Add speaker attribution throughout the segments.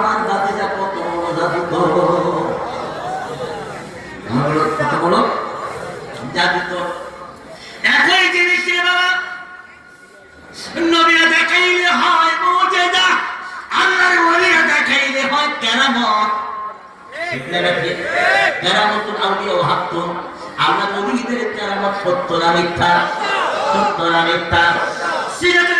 Speaker 1: আমার জাতিটা কত বড় জাতি কত বড়? জাতি তো একই জিনিস বাবা, নবীরা দেখাইলে হয় মোজেদা আল্লাহর ওলিরা দেখাইলে হয় কেরামত। কেরামতুল আউলিয়া ও হাক্কুম আল্লাহ নবীদের কেরামত সত্য না মিথ্যা? সত্য না মিথ্যা? সিরাজুল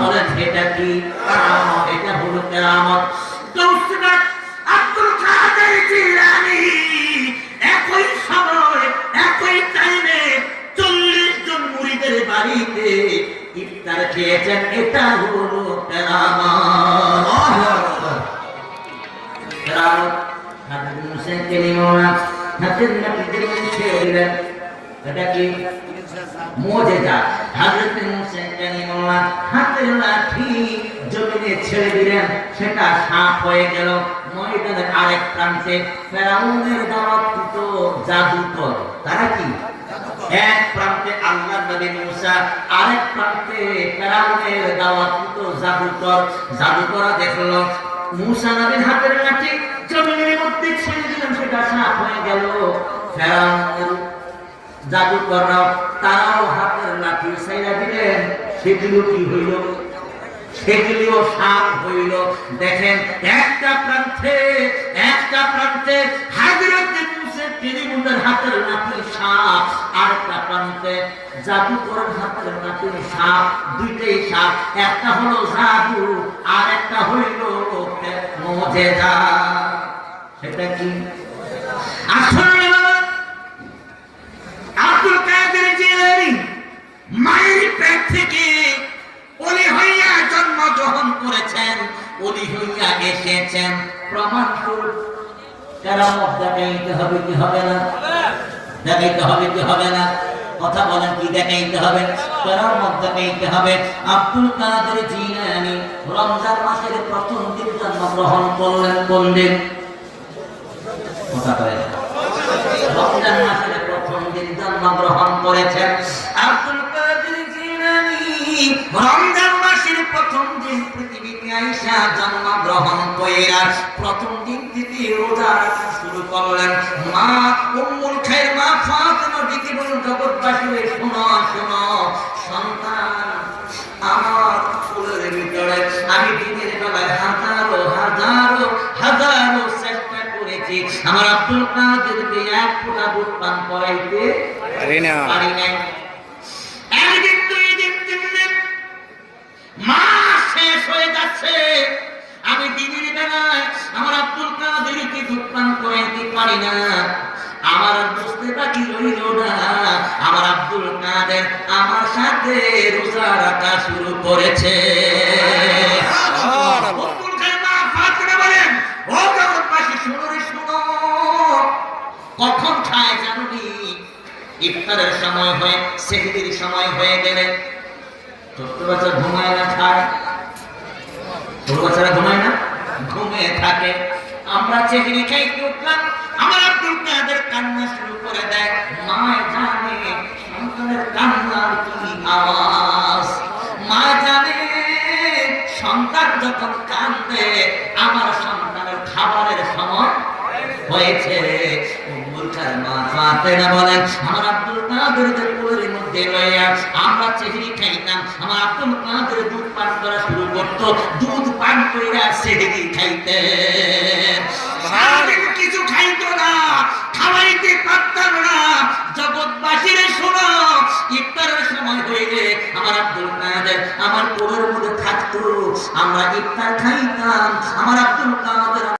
Speaker 1: বলেন, এটা কি কেরামত? এটা হলো কেরামত আব্দুল কাদের জিলানী একই সময়, একই টাইমে চল্লিশ জন মুড়িদের বাড়িতে ইফতার খেয়েছেন। এটা হলো এটা কি? মোজেজা হযরত মুসা কালিমুল্লাহ হাতের লাঠি জমিনে ছেড়ে দিলেন, সেটা সাপ হয়ে গেল। ময়দানের আরেক প্রান্তে ফেরাউনের দাওয়াতকৃত জাদুকর। তারা কি? এক প্রান্তে আল্লাহ নবী মুসা, আরেক প্রান্তে ফেরাউনের দাওয়াতকৃত জাদুকর। জাদুকরা দেখল, মুসা নবীর হাতের লাঠি জমিনের মধ্যে ছেড়ে দিলেন, সেটা সাপ হয়ে গেল। ফেরাউনের জাদুকররাও তারাও হাতের লাঠি সাইরা দিলেন। সেগুলো কি হইল? সেগুলিও সাপ হইল। দেখেন, একটা প্রান্তে একটা প্রান্তে হাতের সাপ প্রান্তে জাদুকরের হাতের সাপ, দুইটাই সাপ, একটা হলো জাদু আর একটা হইল মজেদা। সেটা কি? আসলে আব্দুল কাদের মায়ের পেট থেকে ওলি হইয়া জন্মগ্রহণ করেছেন হইয়া এসেছেন প্রমাণ কেরামত দেখাইতে হবে কি হবে না? দেখাইতে হবে কি হবে না? কথা বলেন, কি দেখাইতে হবে? কেরামত দেখাইতে হবে। আব্দুল কাদের জিলানী রমজান মাসের প্রথম দিন জন্মগ্রহণ করলেন কোন দিন কথা কয় রমজান মাসের প্রথম দিন জন্মগ্রহণ করেছেন আব্দুল কাদের জিলানী। রমজান মাসের প্রথম দিন পৃথিবীতে আইসা জন্মগ্রহণ কইরা প্রথম দিন থেকে রোজা রাখা শুরু করলেন। মা উম্মুল খায়ের মা ফাতেমা দিদি বলেন জগৎবাসী শোনো শোনো। সন্তান আমার ফুলের ভিতরে আমি দিনের বেলায় হাজারো হাজারো হাজারো চেষ্টা করেছি। আমার আব্দুল কাদেরকে এক ফোঁটা দুধ পান করাইতে।
Speaker 2: পারি
Speaker 1: নাই। করাইতে পারি না। আমার বুঝতে বাকি রইল না। আমার আব্দুল কাদের আমার সাথে রোজা রাখা শুরু করেছে। আব্দুল কাদের মা ফাতেমা বলেন, "ও জগৎবাসী, শোনো রে, শোনো। কখন খায় জানুনি ইফতারের সময় হয়ে সেহরির সময় হয়ে গেলে। ছোট্ট বাচ্চা ঘুমায় না খায়। ছোট বাচ্চারা ঘুমায় না ঘুমিয়ে থাকে। আমরা চেহারি খাইতে উঠলাম, আমার আব্দুল কাদের কান্না শুরু করে দেয় মায় জানে, সন্তানের কান্নার কি আওয়াজ? মা জানে, সন্তান যখন কান্দে আমার সন্তানের খাবারের সময় হয়েছে। মা ফাতেমা বলেন আমার আব্দুল কাদের লইয়া আমরা চেহারি খাইতাম। আমার আব্দুল কাদের দুধ পান করা শুরু করত। দুধ পান সেহরি খাইতে কিছু খাইতো না খাওয়াইতে পারতাম না। জগৎবাসীরে শোনো ইফতারের সময় হইলে আমার আব্দুল কাদের আমার কোলের মধ্যে থাকতো। আমরা ইফতার খাইতাম। আমার আব্দুল কাদের